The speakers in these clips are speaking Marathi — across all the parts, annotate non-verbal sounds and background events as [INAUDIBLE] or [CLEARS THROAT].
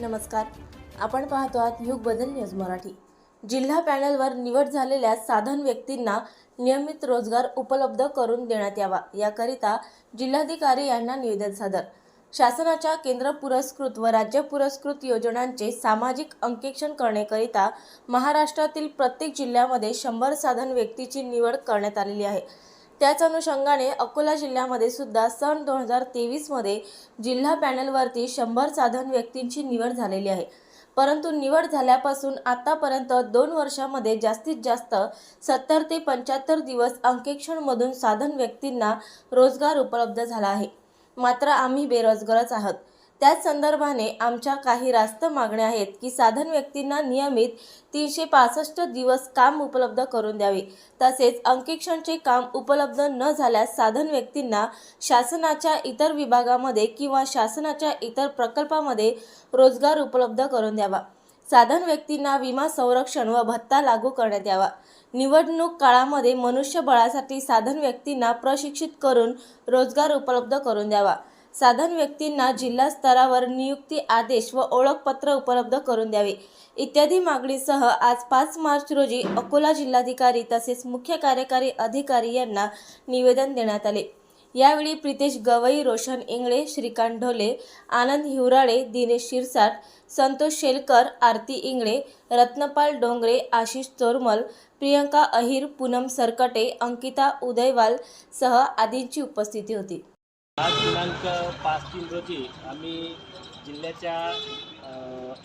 नमस्कार. आपण पाहतो आहात युग बदल न्यूज मराठी. जिल्हा पॅनलवर निवड झालेल्या साधन व्यक्तींना नियमित रोजगार उपलब्ध करून देण्यात यावा याकरिता जिल्हाधिकारी यांना निवेदन सादर. शासनाच्या केंद्र पुरस्कृत व राज्य पुरस्कृत योजनांचे सामाजिक अंकेक्षण करण्याकरिता महाराष्ट्रातील प्रत्येक जिल्ह्यामध्ये शंभर साधन व्यक्तीची निवड करण्यात आलेली आहे. त्याच अनुषंगाने अकोला जिल्ह्यामध्ये सुद्धा सन दोन हजार तेवीसमध्ये जिल्हा पॅनलवरती शंभर साधन व्यक्तींची निवड झालेली आहे. परंतु निवड झाल्यापासून आतापर्यंत दोन वर्षामध्ये जास्तीत जास्त सत्तर ते पंच्याहत्तर दिवस अंकेक्षणमधून साधन व्यक्तींना रोजगार उपलब्ध झाला आहे. मात्र आम्ही बेरोजगारच आहोत. त्याच संदर्भाने आमच्या काही रास्त मागण्या आहेत की साधन व्यक्तींना नियमित तीनशे पासष्ट दिवस काम उपलब्ध करून द्यावे. तसेच अंकेक्षणचे काम उपलब्ध न झाल्यास साधन व्यक्तींना शासनाच्या इतर विभागामध्ये किंवा शासनाच्या इतर प्रकल्पामध्ये रोजगार उपलब्ध करून द्यावा. साधन व्यक्तींना विमा संरक्षण व भत्ता लागू करण्यात यावा. निवडणूक काळामध्ये मनुष्यबळासाठी साधन व्यक्तींना प्रशिक्षित करून रोजगार उपलब्ध करून द्यावा. साधन व्यक्तींना जिल्हा स्तरावर नियुक्ती आदेश व ओळखपत्र उपलब्ध करून द्यावे. इत्यादी मागणीसह आज पाच मार्च रोजी अकोला जिल्हाधिकारी तसेच मुख्य कार्यकारी अधिकारी यांना निवेदन देण्यात आले. यावेळी प्रितेश गवई रोशन इंगळे श्रीकांत ढोले आनंद हिवराळे दिनेश शिरसाट संतोष शेलकर आरती इंगळे रत्नपाल डोंगरे आशिष चोरमल प्रियंका अहिर पूनम सरकटे अंकिता उदयवाल सह आदींची उपस्थिती होती. आज दिनांक पाच तीन रोजी आम्ही जिल्ह्याच्या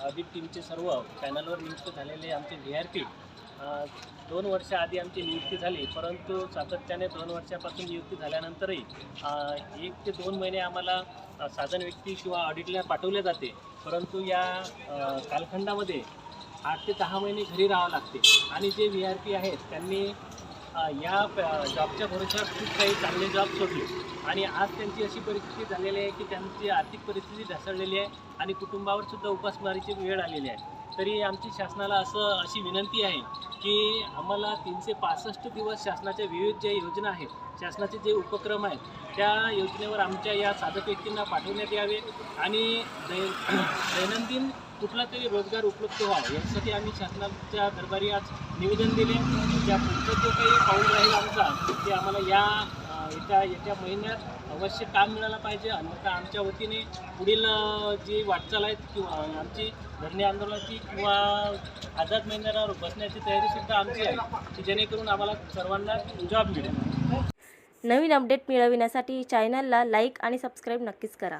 ऑडिट टीमचे सर्व पॅनलवर नियुक्त झालेले आमचे व्ही आर पी दोन वर्षाआधी आमची नियुक्ती झाली परंतु सातत्याने दोन वर्षापासून नियुक्ती झाल्यानंतरही एक ते दोन महिने आम्हाला साधन व्यक्ती किंवा ऑडिटला पाठवले जाते. परंतु या कालखंडामध्ये आठ ते दहा महिने घरी राहावं लागते. आणि जे व्ही आर पी आहेत त्यांनी या जॉबच्या भरोशावर खूप काही चांगले जॉब सोडले आणि आज त्यांची अशी परिस्थिती झालेली आहे की त्यांची आर्थिक परिस्थिती ढासळलेली आहे आणि कुटुंबावर सुद्धा उपासमारीची वेळ आलेली आहे. तरी आमची शासनाला असं अशी विनंती आहे की आम्हाला तीनशे पासष्ट दिवस शासनाच्या विविध ज्या योजना आहेत शासनाचे जे उपक्रम आहेत त्या योजनेवर आमच्या या साधक व्यक्तींना पाठवण्यात यावे आणि दै [CLEARS THROAT] दैनंदिन कुठला तरी रोजगार उपलब्ध व्हावा यासाठी आम्ही शासनाच्या दरबारी आज निवेदन दिले. त्या पुढचं जो काही पाऊल राहील आमचा ते आम्हाला या येत्या येत्या महिन्यात अवश्य काम मिळायला पाहिजे. अन्यथा आमच्या वतीने पुढील जी वाटचाल आहे किंवा आमची धरणे आंदोलनाची किंवा आझाद महिन्याला बसण्याची तयारीसुद्धा आमची आहे की जेणेकरून आम्हाला सर्वांना जॉब मिळेल. नवीन अपडेट मिळविण्यासाठी चॅनलला लाईक आणि सबस्क्राईब नक्कीच करा.